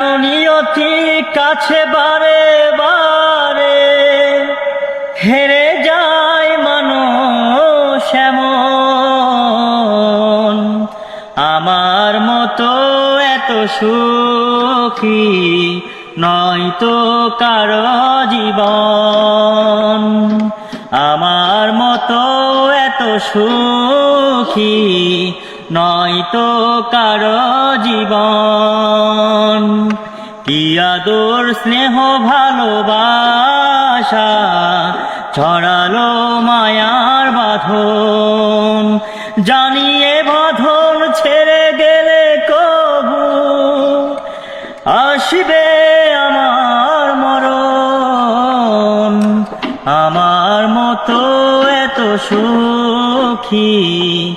নিয়তি কাছে বারে বারে। হেরে যায় মানুষ এমন। আমার মতো এত সুখী নয়তো কারও জীবন। আমার মতো এত সুখী নয়তো কারও জীবন। কি স্নেহ, ভালোবাসা ছড়ালো মায়ার বাঁধন। জানিয়ে বাঁধন ছেড়ে গেলে কবু আসবে আমার মরণ। আমার মতো এত সুখী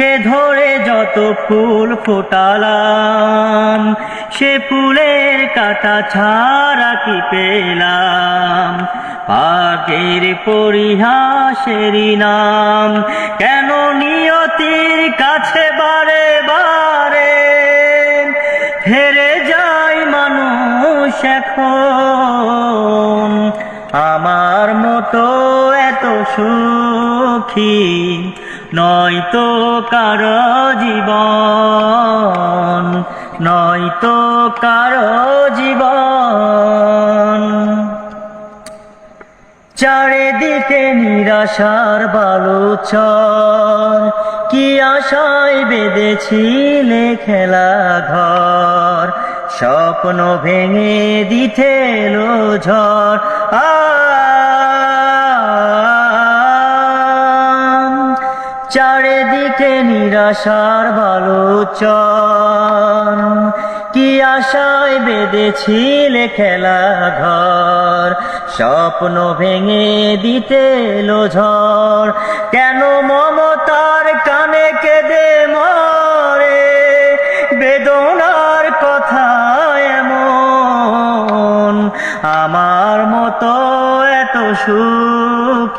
বুকে ধরে যত ফুল ফোটালাম, সে ফুলের কাটা ছাড়া কি পেলাম? পাগের পরিহাসের নাম কেন নিয়তির কাছে বারে বারে? হেরে যায় মানুষ এখন, আমার মতো এত সুখী নয়তো কারও জীবন নয় তো কারও জীবন। চারিদিকে নিরাশার বালুচর, কি আশায় বেঁধেছিলে খেলা ঘর স্বপ্ন ভেঙে দিতেলো ঝড় চারিদিকে নিরাশার বালুচর কি আশায় বেঁধেছিলে খেলা ঘর? স্বপ্ন ভেঙে দিতে এলো ঝড়। কেন মমতার কানে কেঁদে মরে? বেদনার কথা এমন। আমার মতো এত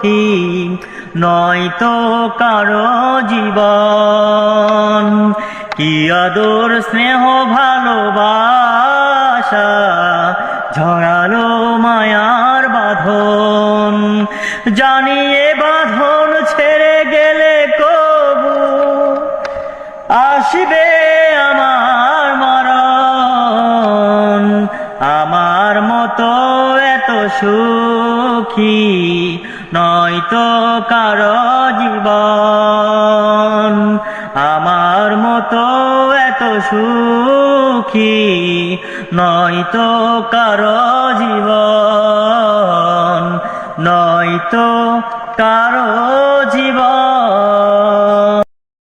সুখী নয়তো কারও জীবন। কি আদর, স্নেহ, ভালোবাসা, ঝরালো মায়ার বাঁধন। জানিয়ে বাঁধন ছেড়ে গেলে কবু, আসবে আমার মরণ। আমার মতো এত সুখী নয় তো কারও জীবন। আমার মতো এত সুখী নয় নয়তো কারও জীবন। নয়তো কারও জীবন।